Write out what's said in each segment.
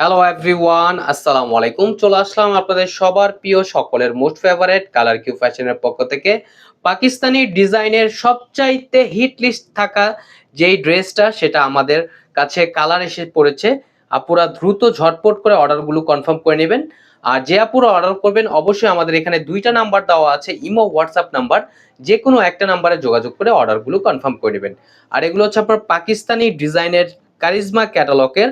Hello everyone আসসালামু আলাইকুম চলে আসলাম আপনাদের সবার প্রিয় সকলের মোস্ট ফেভারেট কালার কিউ ফ্যাশনের পক্ষ থেকে। পাকিস্তানি ডিজাইনের সবচাইতে হিট লিস্ট থাকা যেই ড্রেসটা, সেটা আমাদের কাছে কালার এসে পড়েছে। আপুরা দ্রুত ঝটপট করে অর্ডারগুলো কনফার্ম করে নেবেন। আর যে আপুরা অর্ডার করবেন, অবশ্যই আমাদের এখানে দুইটা নাম্বার দেওয়া আছে ইমো হোয়াটসঅ্যাপ নাম্বার যে কোনো একটা নাম্বারে যোগাযোগ করে অর্ডারগুলো কনফার্ম করে নেবেন। আর এগুলো হচ্ছে আপনার পাকিস্তানি ডিজাইনের কারিজমা ক্যাটালগের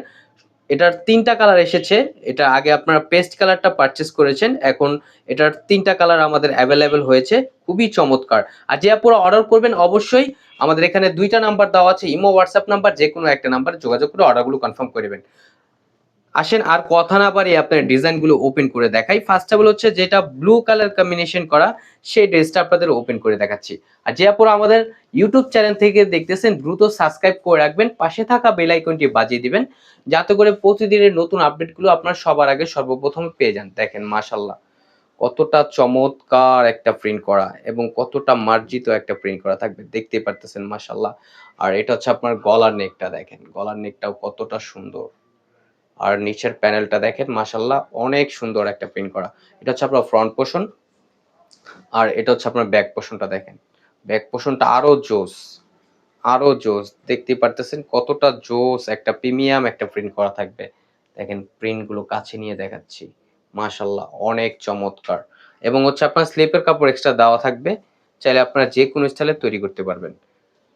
এটার তিনটা কালার এসেছে। এটা আগে আপনারা পেস্ট কালারটা পারচেস করেছেন, এখন এটার তিনটা কালার আমাদের অ্যাভেলেবেল হয়েছে। খুবই চমৎকার। আর যে আপনারা অর্ডার করবেন, অবশ্যই আমাদের এখানে দুইটা নাম্বার দেওয়া আছে, ইমো হোয়াটসঅ্যাপ নাম্বার যে কোনো একটা নাম্বারে যোগাযোগ করে অর্ডারগুলো কনফার্ম করবেন আসেন, আর কথা না পারি আপনার ডিজাইনগুলো ওপেন করে দেখাই। ফার্স্ট অফ অল হচ্ছে যেটা ব্লু কালার কম্বিনেশন করা, সেই ড্রেসটা আপনাদের ওপেন করে দেখাচ্ছি। আর যে আপনারা আমাদের ইউটিউব চ্যানেল থেকে দেখতেছেন, দ্রুত সাবস্ক্রাইব করে রাখবেন, পাশে থাকা বেল আইকনটি বাজিয়ে দিবেন, যাতে করে প্রতিদিনের নতুন আপডেটগুলো আপনার সবার আগে সর্বপ্রথম পেয়ে যান। দেখেন মাশাল্লাহ কতটা চমৎকার একটা প্রিন্ট করা এবং কতটা মার্জিত একটা প্রিন্ট করা থাকবে দেখতে পারতেছেন মাশাল্লাহ আর এটা হচ্ছে আপনার গলার নেকটা দেখেন, গলার নেকটাও কতটা সুন্দর। আর নিচের প্যানেলটা দেখেন মাশাল্লাহ অনেক সুন্দর একটা প্রিন্ট করা। এটা হচ্ছে আপনার ফ্রন্ট পোর্শন আর এটা হচ্ছে আপনার ব্যাক পোর্শনটা দেখেন। ব্যাক পোর্শনটা আরও জোস আরও জোস। দেখতে পারতেছেন কতটা জোস একটা প্রিমিয়াম একটা প্রিন্ট করা থাকবে। দেখেন প্রিন্টগুলো কাছে নিয়ে দেখাচ্ছি। মাশাল্লাহ অনেক চমৎকার। এবং হচ্ছে আপনার স্লিপের কাপড় এক্সট্রা দেওয়া থাকবে। চাইলে আপনারা যে কোনো স্টাইলে তৈরি করতে পারবেন।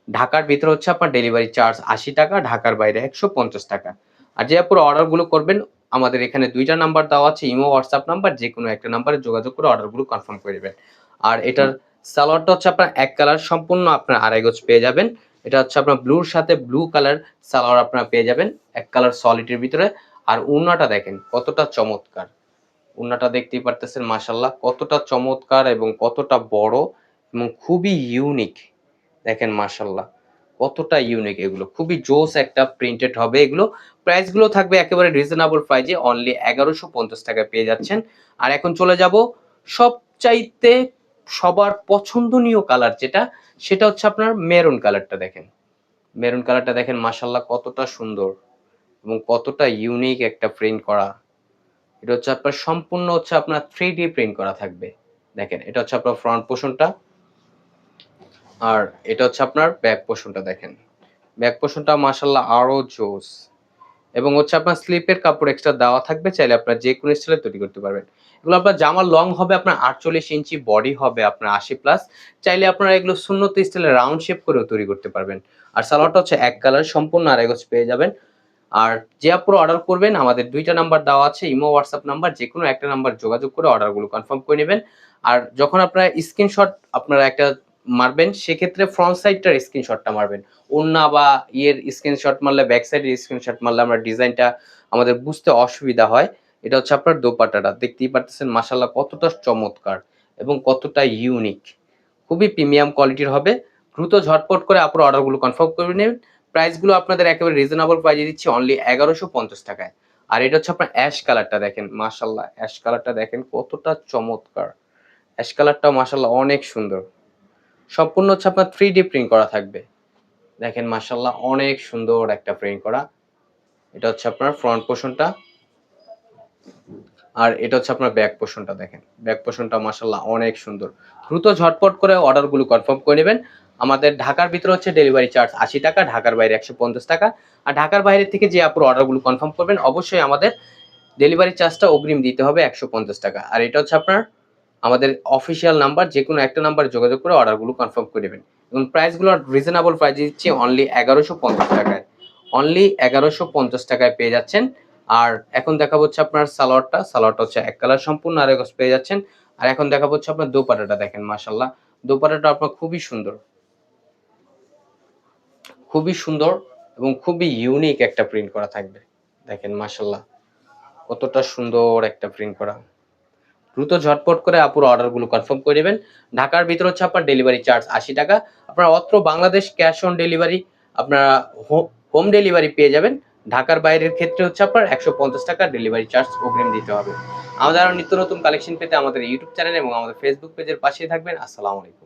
ঢাকার ভিতরে হচ্ছে আপনার ডেলিভারি চার্জ আশি টাকা, ঢাকার বাইরে একশো পঞ্চাশ টাকা। আর যে পুরো অর্ডারগুলো করবেন, আমাদের এখানে দুইটা নাম্বার দেওয়া আছে, ইমো হোয়াটসঅ্যাপ নাম্বার যে কোনো একটা নাম্বারে যোগাযোগ করে অর্ডারগুলো কনফার্ম করে দেবেন আর এটার সালোয়ারটা হচ্ছে আপনার এক কালার সম্পূর্ণ আপনার আড়াই গজ পেয়ে যাবেন। এটা হচ্ছে আপনার ব্লুর সাথে ব্লু কালার সালোয়ার আপনারা পেয়ে যাবেন, এক কালার সলিডের ভিতরে। আর উন্নাটা দেখেন, কতটা চমৎকার। উন্নাটা দেখতেই পারতেছেন মাসাল্লাহ কতটা চমৎকার এবং কতটা বড় এবং খুবই ইউনিক দেখেন মাসাল্লাহ কতটা ইউনিক এগুলো খুবই জোস একটা প্রিন্টেড হবে। এগুলো প্রাইসগুলো থাকবে একেবারে রিজনেবল প্রাইজে অনলি এগারোশো পঞ্চাশ টাকায় পেয়ে যাচ্ছেন। আর এখন চলে যাব সবচাইতে সবার পছন্দনীয় কালার যেটা, সেটা হচ্ছে আপনার মেরুন কালারটা দেখেন। মেরুন কালারটা দেখেন মাসাল্লাহ কতটা সুন্দর এবং কতটা ইউনিক একটা প্রিন্ট করা। এটা হচ্ছে আপনার সম্পূর্ণ হচ্ছে আপনার থ্রি প্রিন্ট করা থাকবে। দেখেন, এটা হচ্ছে আপনার ফ্রন্ট পোর্শনটা আর এটা হচ্ছে আপনার ব্যাক পোর্শনটা দেখেন। ব্যাক পোর্শনটা মাসাল্লাহ আরও জোস। এবং হচ্ছে আপনার স্লিপের কাপড় এক্সট্রা দেওয়া থাকবে, চাইলে আপনার যে কোনো স্টাইলে তৈরি করতে পারবেন। এগুলো আপনার জামার লং হবে, আপনার আটচল্লিশ ইঞ্চি বডি হবে, আপনার আশি প্লাস চাইলে আপনারা এগুলো শূন্যত স্টাইলে রাউন্ড শেপ করেও তৈরি করতে পারবেন। আর সালোয়ারটা হচ্ছে এক কালার সম্পূর্ণ আড়াই গজ পেয়ে যাবেন। আর যে আপনারা অর্ডার করবেন, আমাদের দুইটা নাম্বার দেওয়া আছে, ইমো হোয়াটসঅ্যাপ নাম্বার যে কোনো একটা নাম্বার যোগাযোগ করে অর্ডারগুলো কনফার্ম করে নেবেন। আর যখন আপনারা স্ক্রিনশট আপনারা একটা মারবেন, সেক্ষেত্রে ফ্রন্ট সাইডটার স্ক্রিনশটটা মারবেন। ওন্না বা ইয়ের স্ক্রিনশট মারলে ব্যাক সাইডের স্ক্রিনশট মারলে আমরা ডিজাইনটা আমাদের বুঝতে অসুবিধা হয়। এটা হচ্ছে আপনার দোপাট্টাটা। দেখতেই পারতেছেন মাসাল্লাহ কতটা চমৎকার এবং কতটা ইউনিক খুবই প্রিমিয়াম কোয়ালিটির হবে। দ্রুত ঝটপট করে আপনার অর্ডারগুলো কনফার্ম করে নেবেন। প্রাইসগুলো আপনাদের একেবারে রিজনেবল প্রাইসে দিচ্ছি অনলি এগারোশো পঞ্চাশ টাকায়। আর এটা হচ্ছে আপনার অ্যাশ কালারটা দেখেন মাসাল্লাহ অ্যাশ কালারটা দেখেন কতটা চমৎকার। অ্যাশ কালারটাও মাসাল্লাহ অনেক সুন্দর। সম্পূর্ণ হচ্ছে আপনার থ্রি ডি প্রিন্ট করা থাকবে। দেখেন মাসাল্লাহ অনেক সুন্দর একটা প্রিন্ট করা। এটা হচ্ছে আপনার ফ্রন্ট পোর্শনটা আর এটা হচ্ছে আপনার ব্যাক পোর্শনটা দেখেন। ব্যাক পোর্শনটা মাসাল্লাহ অনেক সুন্দর। দ্রুত ঝটপট করে অর্ডারগুলো কনফার্ম করে নেবেন। আমাদের ঢাকার ভিতরে হচ্ছে ডেলিভারি চার্জ আশি টাকা, ঢাকার বাইরে একশো পঞ্চাশ টাকা। আর ঢাকার বাইরে থেকে যে আপনার অর্ডারগুলো কনফার্ম করবেন, অবশ্যই আমাদের ডেলিভারি চার্জটা অগ্রিম দিতে হবে একশো পঞ্চাশ টাকা। আর এটা হচ্ছে আপনার আমাদের অফিসিয়াল নাম্বার যে কোনো একটা নাম্বারে যোগাযোগ করে অর্ডারগুলো কনফার্ম করে নেবেন। এবং প্রাইসগুলো রিজনেবল প্রাইস দিচ্ছি অনলি এগারোশো পঞ্চাশ টাকায়। অনলি এগারোশো পঞ্চাশ টাকায় পেয়ে যাচ্ছেন। আর এখন দেখা হচ্ছে আপনার সালোয়ারটা। সালোয়ারটা হচ্ছে এক কালার সম্পূর্ণ, আর গজ পেয়ে যাচ্ছেন। আর এখন দেখা হচ্ছে আপনার দোপাটাটা দেখেন মাসাল্লাহ দোপাটাটা আপনার খুবই সুন্দর। খুবই সুন্দর এবং খুবই ইউনিক একটা প্রিন্ট করা থাকবে। দেখেন মাসাল্লাহ কতটা সুন্দর একটা প্রিন্ট করা। দ্রুত ঝটপট করে আপুর অর্ডারগুলো কনফার্ম করে নেবেন। ঢাকার ভিতর হচ্ছে আপনার ডেলিভারি চার্জ আশি টাকা। আপনার অত্র বাংলাদেশ ক্যাশ অন ডেলিভারি আপনারা হোম ডেলিভারি পেয়ে যাবেন। ঢাকার বাইরের ক্ষেত্রে হচ্ছে আপনার একশো পঞ্চাশ টাকা ডেলিভারি চার্জ অগ্রিম দিতে হবে। আমাদের আরও নিত্য নতুন কালেকশন পেতে আমাদের ইউটিউব চ্যানেল এবং আমাদের ফেসবুক পেজের পাশেই থাকবেন। আসসালামু আলাইকুম।